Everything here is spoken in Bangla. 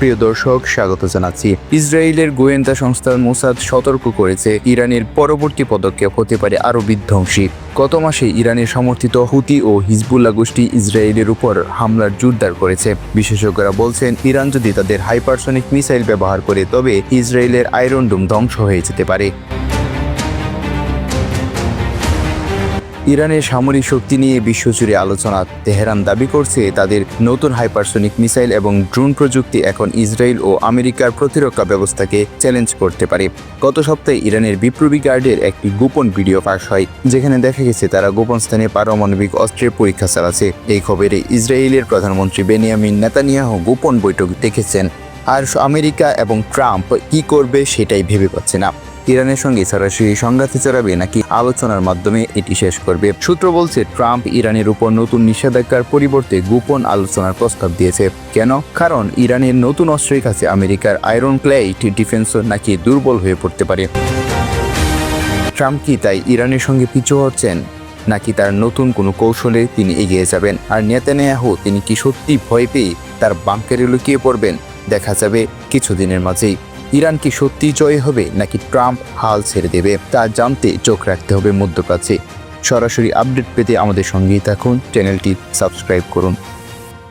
প্রিয় দর্শক, স্বাগত জানাচ্ছি। ইসরায়েলের গোয়েন্দা সংস্থার মোসাদ সতর্ক করেছে, ইরানের পরবর্তী পদক্ষেপ হতে পারে আরও বিধ্বংসী। গত মাসে ইরানের সমর্থিত হুতি ও হিজবুল্লা গোষ্ঠী ইসরায়েলের উপর হামলার জোরদার করেছে। বিশেষজ্ঞরা বলছেন, ইরান যদি তাদের হাইপারসনিক মিসাইল ব্যবহার করে, তবে ইসরায়েলের আয়রন ডোম ধ্বংস হয়ে যেতে পারে। ইরানের সামরিক শক্তি নিয়ে বিশ্বজুড়ে আলোচনা, তেহরান দাবি করছে তাদের নতুন হাইপারসনিক মিসাইল এবং ড্রোন প্রযুক্তি এখন ইসরায়েল ও আমেরিকার প্রতিরক্ষা ব্যবস্থাকে চ্যালেঞ্জ করতে পারে। গত সপ্তাহে ইরানের বিপ্লবী গার্ডের একটি গোপন ভিডিও ফাঁস হয়, যেখানে দেখা গেছে তারা গোপন স্থানে পারমাণবিক অস্ত্রের পরীক্ষা চালাচ্ছে। এই খবরে ইসরায়েলের প্রধানমন্ত্রী বেনিয়ামিন নেতানিয়াহ গোপন বৈঠক দেখেছেন, আর আমেরিকা এবং ট্রাম্প কি করবে সেটাই ভেবে পাচ্ছে না। ইরানের সঙ্গে সরাসরি সংঘাতে চড়াবে নাকি আলোচনার মাধ্যমে এটি শেষ করবে? সূত্র বলছে, ট্রাম্প ইরানের উপর নতুন নিষেধাজ্ঞার পরিবর্তে গোপন আলোচনার প্রস্তাব দিয়েছে। কেন? কারণ ইরানের নতুন অস্ত্রের কাছে আমেরিকার আয়রন প্লেট ডিফেন্স নাকি দুর্বল হয়ে পড়তে পারে। ট্রাম্প কি তাই ইরানের সঙ্গে পিছু হচ্ছেন? নাকি তার নতুন কোনো কৌশলে তিনি এগিয়ে যাবেন? আর নেতানিয়াহু, তিনি কি সত্যি ভয় পেয়ে তার বাংকারে লুকিয়ে পড়বেন? দেখা যাবে কিছুদিনের মাঝেই। ইরান কি সত্যি জয় হবে নাকি ট্রাম্প হাল ছেড়ে দেবে তা জানতে চোখ রাখতে হবে মধ্যপ্রাচ্যে। সরাসরি আপডেট পেতে আমাদের সঙ্গেই থাকুন, চ্যানেলটি সাবস্ক্রাইব করুন।